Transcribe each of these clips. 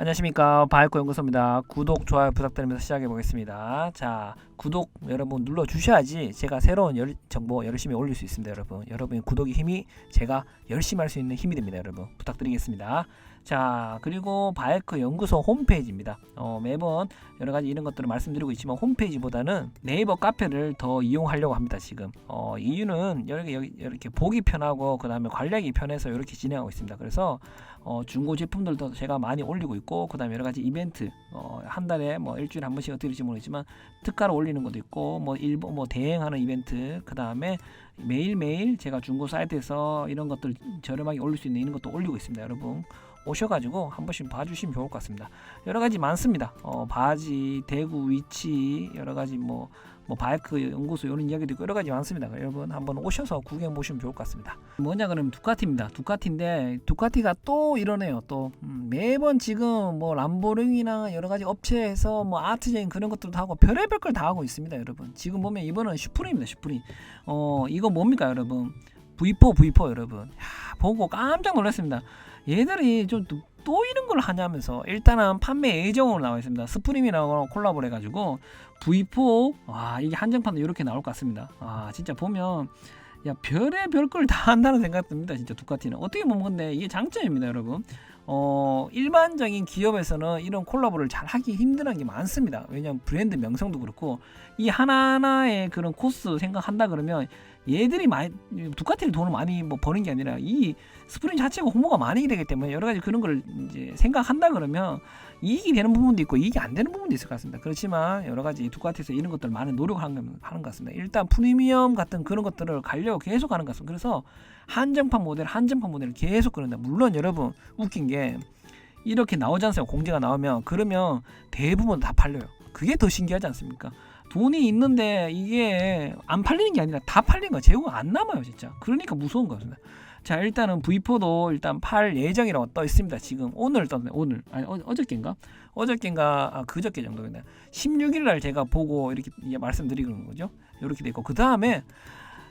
안녕하십니까 바이코 연구소입니다. 구독 좋아요 부탁드리면서 시작해 보겠습니다. 자 구독 여러분 눌러 주셔야지 제가 새로운 열, 정보 열심히 올릴 수 있습니다, 여러분. 여러분의 구독의 힘이 제가 열심히 할 수 있는 힘이 됩니다, 여러분. 부탁드리겠습니다. 자 그리고 바이크 연구소 홈페이지입니다. 어, 매번 여러 가지 이런 것들을 말씀드리고 있지만 홈페이지보다는 네이버 카페를 더 이용하려고 합니다, 지금. 어, 이유는 이렇게 이렇게 보기 편하고 그 다음에 관리하기 편해서 이렇게 진행하고 있습니다. 그래서 어, 중고 제품들도 제가 많이 올리고 있고 그다음에 여러 가지 이벤트 어, 한 달에 뭐 일주일에 한 번씩 어떻게 될지 모르겠지만 특가로 올리는 것도 있고 뭐 일본 뭐 대행하는 이벤트 그다음에 매일매일 제가 중고 사이트에서 이런 것들 저렴하게 올릴 수 있는 이런 것도 올리고 있습니다 여러분 오셔가지고 한 번씩 봐주시면 좋을 것 같습니다 여러 가지 많습니다 어, 바지 대구 위치 여러 가지 뭐 뭐 바이크 연구소 이런 이야기도 있고 여러 가지 많습니다. 여러분 한번 오셔서 구경 보시면 좋을 것 같습니다. 뭐냐 그러면 두카티입니다. 두카티인데 두카티가 또 이러네요. 또 음, 매번 지금 뭐 람보르기나 여러 가지 업체에서 뭐 아트적인 그런 것들도 하고 별의별 걸 다 하고 있습니다, 여러분. 지금 보면 이번은 슈프림입니다, 슈프림. 어 이거 뭡니까, 여러분? V4, V4 여러분. 야, 보고 깜짝 놀랐습니다. 얘들이 좀 또 이런 걸 하냐면서 일단은 판매 예정으로 나와 있습니다. 스프림이랑 콜라보를 해가지고 V4 와 이게 한정판도 이렇게 나올 것 같습니다. 아 진짜 보면 야 별의 별 걸 다 한다는 생각 듭니다. 진짜 두카티는 어떻게 보면 근데 이게 장점입니다, 여러분. 어 일반적인 기업에서는 이런 콜라보를 잘 하기 힘든 게 많습니다. 왜냐하면 브랜드 명성도 그렇고 이 하나하나의 그런 코스 생각한다 그러면 얘들이 많이 두카티를 돈을 많이 뭐 버는 게 아니라 이 스프링 자체가 홍보가 많이 되기 때문에 여러 가지 그런 걸 이제 생각한다 그러면 이익이 되는 부분도 있고 이익이 안 되는 부분도 있을 것 같습니다. 그렇지만 여러 가지 두카티에서 이런 것들 많은 노력을 하는, 것 같습니다. 일단 프리미엄 같은 그런 것들을 가려고 계속 하는 것 같습니다. 그래서 한정판 모델, 한정판 모델을 계속 그런다. 물론 여러분 웃긴 게 이렇게 나오지 않습니까? 공제가 나오면 그러면 대부분 다 팔려요. 그게 더 신기하지 않습니까? 돈이 있는데 이게 안 팔리는 게 아니라 다 팔린 거 재고가 안 남아요 진짜. 그러니까 무서운 거였습니다 자 일단은 V4도 일단 팔 예정이라고 떠 있습니다 지금. 오늘 떴네 오늘. 아니 어, 어저께인가? 어저께인가? 아, 그저께 정도인데 16일 날 제가 보고 이렇게 말씀드리는 거죠. 이렇게 돼 있고. 그 다음에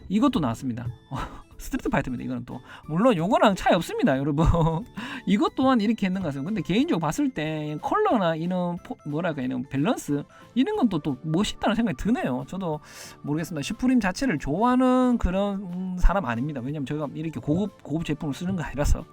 이것도 나왔습니다. 스트리트 파이터입니다 이거는 또. 물론 요거랑 차이 없습니다 여러분. 이것 또한 이렇게 했는 것 같습니다. 근데 개인적으로 봤을 때 컬러나 이런 포- 뭐랄까 이런 밸런스 이런 건 또 또 멋있다는 생각이 드네요. 저도 모르겠습니다. 슈프림 자체를 좋아하는 그런 사람 아닙니다. 왜냐면 제가 이렇게 고급 고급 제품을 쓰는 거 아니라서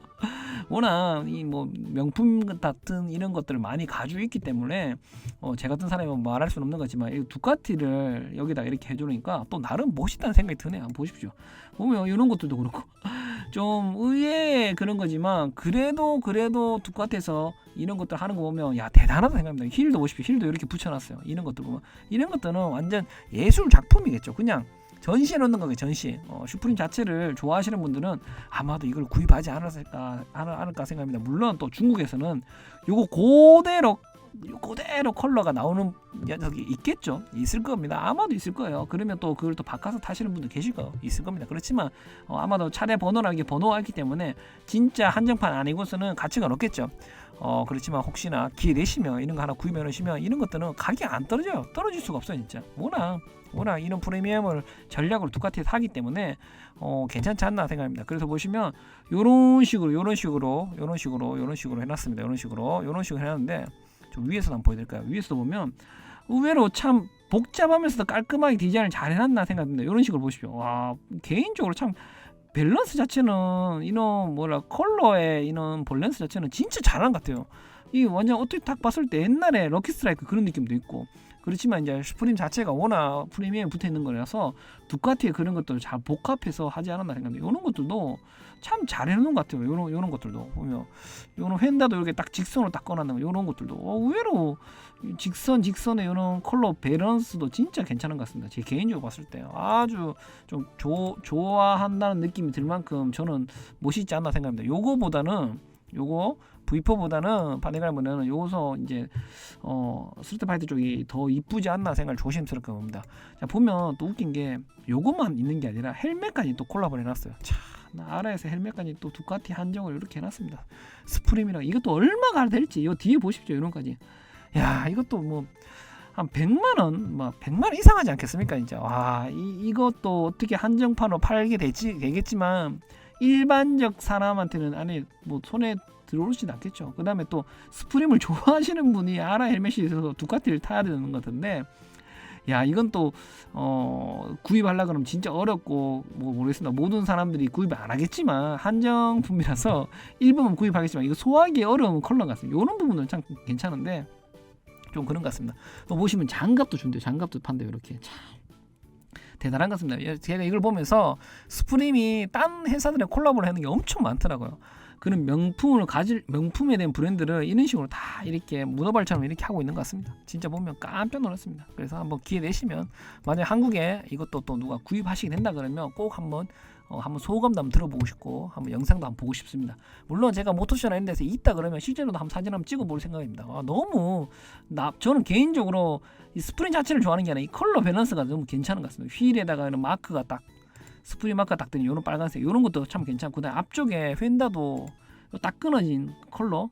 워낙 이 뭐 명품 같은 이런 것들을 많이 가지고 있기 때문에 어, 제 같은 사람이 뭐 말할 수는 없는 거지만 이 두카티를 여기다 이렇게 해주니까 또 나름 멋있다는 생각이 드네요. 보십시오. 보면 이런 것들도 그렇고. 좀 의외의 그런 거지만 그래도 그래도 두카티에서 이런 것들 하는 거 보면 야 대단하다 생각합니다. 힐도 보십시오. 힐도 이렇게 붙여놨어요. 이런 것들 보면. 이런 것들은 완전 예술 작품이겠죠. 그냥 전시해 놓는 거게 전시. 어, 슈프림 자체를 좋아하시는 분들은 아마도 이걸 구입하지 않았을까 않- 않을까 생각합니다. 물론 또 중국에서는 요거 그대로 그대로 컬러가 나오는 녀석이 있겠죠. 있을 겁니다. 아마도 있을 거예요. 그러면 또 그걸 또 바꿔서 타시는 분도 계실 거 있을 겁니다. 그렇지만 어, 아마도 차례 번호라는 게 번호가 있기 때문에 진짜 한정판 아니고서는 가치가 높겠죠. 어 그렇지만 혹시나 기회 되시면 이런 거 하나 구입해 놓으시면 이런 것들은 가격이 안 떨어져요. 떨어질 수가 없어요 진짜. 워낙 워낙 이런 프리미엄을 전략으로 두카티에서 하기 때문에 어 괜찮지 않나 생각합니다. 그래서 보시면 요런 식으로 요런 식으로 요런 식으로 요런 식으로 해놨습니다. 요런 식으로 요런 식으로 해놨는데 좀 위에서 한번 보여드릴까요? 위에서 보면 의외로 참 복잡하면서도 깔끔하게 디자인을 잘 해놨나 생각합니다. 이런 식으로 보십시오. 와 개인적으로 참 밸런스 자체는 이런 뭐라 컬러의 이런 밸런스 자체는 진짜 잘한 것 같아요. 이 완전 어떻게 딱 봤을 때 옛날에 럭키 스트라이크 그런 느낌도 있고 그렇지만 이제 슈프림 자체가 워낙 프리미엄 붙어 있는 거라서 두카티의 그런 것들을 잘 복합해서 하지 않았나 생각합니다. 이런 것들도 참 잘 해놓은 것 같아요. 이런 이런 것들도 보면 이런 휀다도 이렇게 딱 직선으로 딱 꺼놨는 거 이런 것들도 어, 의외로 이 직선 직선의 이런 컬러 밸런스도 진짜 괜찮은 것 같습니다. 제 개인적으로 봤을 때 아주 좀 조, 좋아한다는 느낌이 들 만큼 저는 멋있지 않나 생각합니다. 요거보다는 요거 V4보다는 파네갈보다는 요서 이제 어 스트리트 파이터 쪽이 더 이쁘지 않나 생각을 조심스럽게 봅니다. 자 보면 또 웃긴 게 요것만 있는 게 아니라 헬멧까지 또 콜라보를 해놨어요. 차 나라에서 헬멧까지 또 두카티 한정을 이렇게 해놨습니다. 스프림이랑 이것도 얼마가 될지 요 뒤에 보십시오 이런까지. 야 이것도 뭐 한 100만 원, 뭐 100만 원 이상하지 않겠습니까, 진짜. 와, 이, 이것도 어떻게 한정판으로 팔게 되지 되겠지만 일반적 사람한테는 아니 뭐 손에 들어오진 않겠죠. 그 다음에 또 스프림을 좋아하시는 분이 아라 헬멧이 있어서 두카티를 타야 되는 것 같은데 야 이건 또 어, 구입하려 그러면 진짜 어렵고 뭐 모르겠습니다. 모든 사람들이 구입을 안 하겠지만 한정품이라서 일부분 구입하겠지만 이거 소화하기 어려운 컬러 같습니다. 이런 부분은 참 괜찮은데 좀 그런 것 같습니다. 또 보시면 장갑도 준대요. 장갑도 판대요. 이렇게 참 대단한 것 같습니다. 예, 제가 이걸 보면서 스프림이 딴 회사들의 콜라보를 하는 게 엄청 많더라고요. 그런 명품을 가질 명품에 대한 브랜드를 이런 식으로 다 이렇게 문어발처럼 이렇게 하고 있는 것 같습니다. 진짜 보면 깜짝 놀랐습니다. 그래서 한번 기회 되시면 만약 한국에 이것도 또 누가 구입하시게 된다 그러면 꼭 한번 어, 한번 소감도 한번 들어보고 싶고 한번 영상도 한번 보고 싶습니다. 물론 제가 모토쇼나 이런 데서 있다 그러면 실제로도 한번 사진 한번 찍어볼 생각입니다. 아, 너무 나 저는 개인적으로 이 스프링 자체를 좋아하는 게 아니라 이 컬러 밸런스가 너무 괜찮은 것 같습니다. 휠에다가 이런 마크가 딱 스프링 마크가 딱 되는 이런 빨간색 이런 것도 참 괜찮고 그다음 앞쪽에 휀다도 딱 끊어진 컬러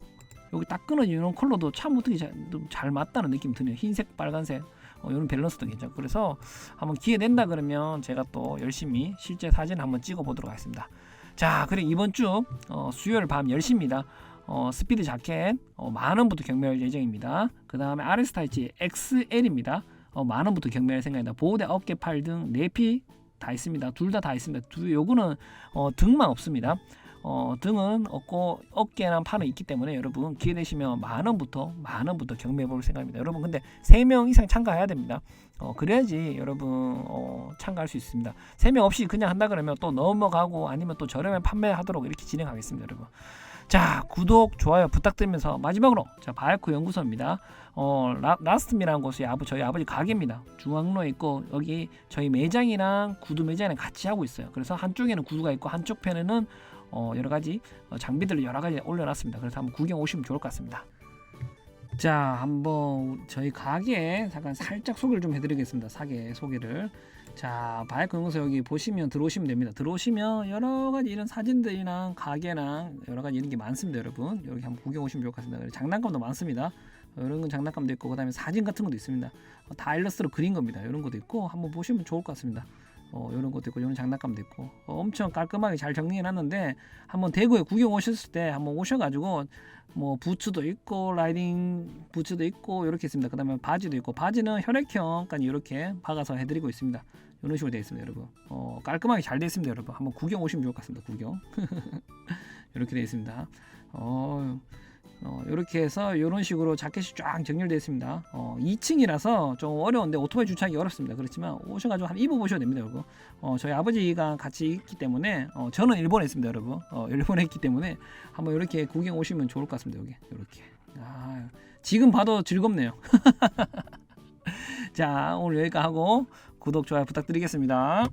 여기 딱 끊어진 이런 컬러도 참 어떻게 잘, 좀잘 맞다는 느낌 드네요. 흰색, 빨간색 어, 이런 밸런스도 괜찮고 그래서 한번 기회 된다 그러면 제가 또 열심히 실제 사진 한번 찍어 보도록 하겠습니다. 자, 그리고 이번 주 어, 수요일 밤 10시입니다. 어, 스피드 자켓 어, 만 원부터 경매할 예정입니다. 그 다음에 RS 타이치 XL입니다. 어, 만 원부터 경매할 생각입니다. 보호대, 어깨, 팔등 네피 다 있습니다. 둘다다 있습니다. 두, 요거는 어, 등만 없습니다. 어, 등은 없고 어깨랑 팔은 있기 때문에 여러분 기회 되시면 만 원부터 만 원부터 경매해 볼 생각입니다. 여러분 근데 세 명 이상 참가해야 됩니다. 어, 그래야지 여러분 어, 참가할 수 있습니다. 세 명 없이 그냥 한다 그러면 또 넘어가고 아니면 또 저렴에 판매하도록 이렇게 진행하겠습니다, 여러분. 자 구독 좋아요 부탁드리면서 마지막으로 자 바이크 연구소입니다. 어 라, 라스트미라는 곳이 아버 저희 아버지 가게입니다. 중앙로에 있고 여기 저희 매장이랑 구두 매장이랑 같이 하고 있어요. 그래서 한쪽에는 구두가 있고 한쪽 편에는 어, 여러 가지 어, 장비들을 여러 가지 올려놨습니다. 그래서 한번 구경 오시면 좋을 것 같습니다. 자, 한번 저희 가게 잠깐 살짝 소개를 좀 해드리겠습니다. 사계 소개를. 자, 바이크 연구소 여기 보시면 들어오시면 됩니다. 들어오시면 여러 가지 이런 사진들이랑 가게랑 여러 가지 이런 게 많습니다, 여러분. 여기 한번 구경 오시면 좋을 것 같습니다. 장난감도 많습니다. 어, 이런 건 장난감도 있고 그다음에 사진 같은 것도 있습니다. 어, 다 일러스트로 그린 겁니다. 이런 것도 있고 한번 보시면 좋을 것 같습니다. 어, 이런 것도 있고 이런 장난감도 있고 어, 엄청 깔끔하게 잘 정리해 놨는데 한번 대구에 구경 오셨을 때 한번 오셔가지고 뭐 부츠도 있고 라이딩 부츠도 있고 이렇게 있습니다. 그다음에 바지도 있고 바지는 혈액형까지 이렇게 박아서 해드리고 있습니다. 이런 식으로 되어 있습니다, 여러분. 어, 깔끔하게 잘 되어 있습니다, 여러분. 한번 구경 오시면 좋을 것 같습니다. 구경 이렇게 되어 있습니다. 어, 어, 이렇게 해서 이런 식으로 자켓이 쫙 정렬되어 있습니다. 어, 2층이라서 좀 어려운데 오토바이 주차하기 어렵습니다. 그렇지만 오셔가지고 한번 입어보셔야 됩니다, 여러분. 어, 저희 아버지가 같이 있기 때문에 어, 저는 일본에 있습니다, 여러분. 어, 일본에 있기 때문에 한번 이렇게 구경 오시면 좋을 것 같습니다, 여기 이렇게. 아, 지금 봐도 즐겁네요. 자, 오늘 여기까지 하고 구독 좋아요 부탁드리겠습니다.